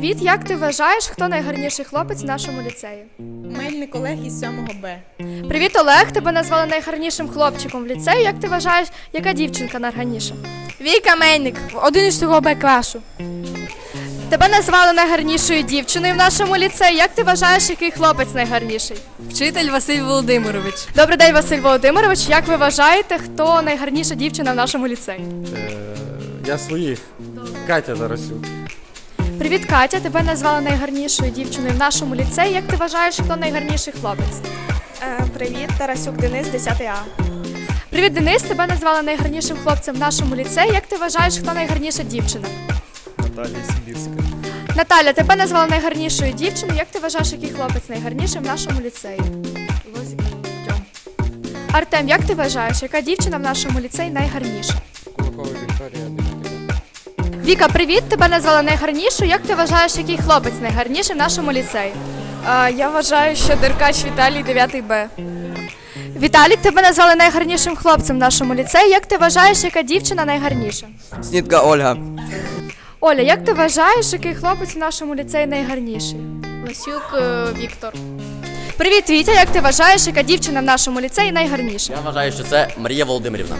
привіт! Як ти вважаєш, хто найгарніший хлопець в нашому ліцеї? Мельник Олег із 7 Б. Привіт, Олег! Тебе назвали найгарнішим хлопчиком в ліцеї. Як ти вважаєш, яка дівчинка найгарніша? Віка Мельник, 11 Б класу. Тебе назвали найгарнішою дівчиною в нашому ліцеї. Як ти вважаєш, який хлопець найгарніший? Вчитель Василь Володимирович. Добрий день, Василь Володимирович. Як ви вважаєте, хто найгарніша дівчина в нашому ліцеї? Е, Я своїх. Катя Тарасюк. Привіт, Катя. Тебе назвали найгарнішою дівчиною в нашому ліцеї. Як ти вважаєш, хто найгарніший хлопець? Е, Привіт, Тарасюк Денис, 10 А. Привіт, Денис. Тебе назвали найгарнішим хлопцем в нашому ліцеї. Як ти вважаєш, хто найгарніша дівчина? Наталія Сибірська. Наталя, тебе назвали найгарнішою дівчиною. Як ти вважаєш, який хлопець найгарніший в нашому ліцеї? Артем, як ти вважаєш, яка дівчина в нашому ліцеї найгарніша? Віка, привіт! Тебе назвали найгарнішою. Як ти вважаєш, який хлопець найгарніший в нашому ліцеї? Я вважаю, що Деркач Віталій 9 Б. Віталік, тебе назвали найгарнішим хлопцем в нашому ліцеї. Як ти вважаєш, яка дівчина найгарніша? Снітка Ольга. Оля, як ти вважаєш, який хлопець в нашому ліцеї найгарніший? Ласюк е, Віктор. Привіт, Вітя, як ти вважаєш, яка дівчина в нашому ліцеї найгарніша? Я вважаю, що це Марія Володимирівна.